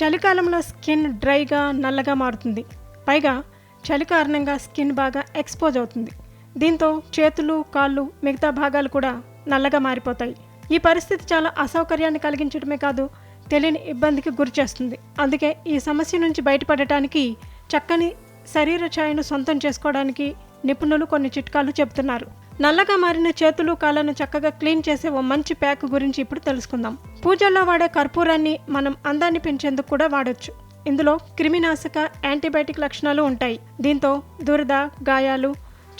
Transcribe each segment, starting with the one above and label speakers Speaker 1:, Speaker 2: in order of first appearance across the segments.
Speaker 1: చలికాలంలో స్కిన్ డ్రైగా నల్లగా మారుతుంది. పైగా చలి కారణంగా స్కిన్ బాగా ఎక్స్పోజ్ అవుతుంది. దీంతో చేతులు కాళ్ళు మిగతా భాగాలు కూడా నల్లగా మారిపోతాయి. ఈ పరిస్థితి చాలా అసౌకర్యాన్ని కలిగించడమే కాదు తెలియని ఇబ్బందికి గురి చేస్తుంది. అందుకే ఈ సమస్య నుంచి బయటపడటానికి చక్కని శరీర ఛాయను సొంతం చేసుకోవడానికి నిపుణులు కొన్ని చిట్కాలు చెబుతున్నారు. నల్లగా మారిన చేతులు కాళ్ళను చక్కగా క్లీన్ చేసే ఓ మంచి ప్యాక్ గురించి ఇప్పుడు తెలుసుకుందాం. పూజల్లో వాడే కర్పూరాన్ని మనం అందాన్ని పెంచేందుకు కూడా వాడొచ్చు. ఇందులో క్రిమినాశక యాంటీబయాటిక్ లక్షణాలు ఉంటాయి. దీంతో దురద గాయాలు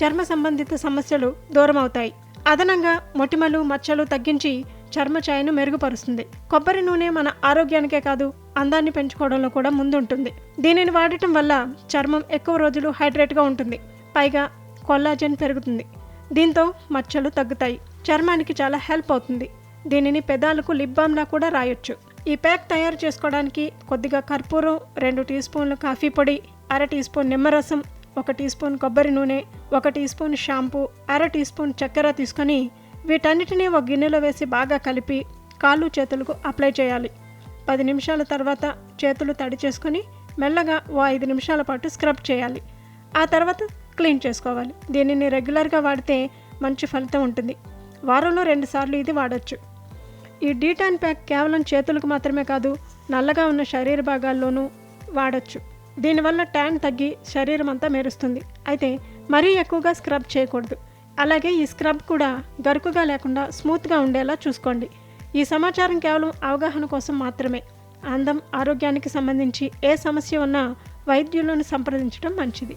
Speaker 1: చర్మ సంబంధిత సమస్యలు దూరమవుతాయి. అదనంగా మొటిమలు మచ్చలు తగ్గించి చర్మ ఛాయను మెరుగుపరుస్తుంది. కొబ్బరి నూనె మన ఆరోగ్యానికే కాదు అందాన్ని పెంచుకోవడంలో కూడా ముందుంటుంది. దీనిని వాడటం వల్ల చర్మం ఎక్కువ రోజులు హైడ్రేట్గా ఉంటుంది. పైగా కొల్లాజెన్ పెరుగుతుంది. దీంతో మచ్చలు తగ్గుతాయి. చర్మానికి చాలా హెల్ప్ అవుతుంది. దీనిని పెదాలకు లిప్ బామ్లా కూడా రాయొచ్చు. ఈ ప్యాక్ తయారు చేసుకోవడానికి కొద్దిగా కర్పూరం రెండు టీ స్పూన్లు కాఫీ పొడి అర టీ స్పూన్ నిమ్మరసం ఒక టీ స్పూన్ కొబ్బరి నూనె ఒక టీ స్పూన్ షాంపూ అర టీ స్పూన్ చక్కెర తీసుకొని వీటన్నిటినీ ఒక గిన్నెలో వేసి బాగా కలిపి కాళ్ళు చేతులకు అప్లై చేయాలి. పది నిమిషాల తర్వాత చేతులు తడి చేసుకొని మెల్లగా ఓ ఐదు నిమిషాల పాటు స్క్రబ్ చేయాలి. ఆ తర్వాత క్లీన్ చేసుకోవాలి. దీనిని రెగ్యులర్గా వాడితే మంచి ఫలితం ఉంటుంది. వారంలో రెండుసార్లు ఇది వాడచ్చు. ఈ డీటాన్ ప్యాక్ కేవలం చేతులకు మాత్రమే కాదు నల్లగా ఉన్న శరీర భాగాల్లోనూ వాడచ్చు. దీనివల్ల ట్యాన్ తగ్గి శరీరం అంతా మెరుస్తుంది. అయితే మరీ ఎక్కువగా స్క్రబ్ చేయకూడదు. అలాగే ఈ స్క్రబ్ కూడా గరుకుగా లేకుండా స్మూత్గా ఉండేలా చూసుకోండి. ఈ సమాచారం కేవలం అవగాహన కోసం మాత్రమే. అందం ఆరోగ్యానికి సంబంధించి ఏ సమస్య ఉన్నా వైద్యులను సంప్రదించడం మంచిది.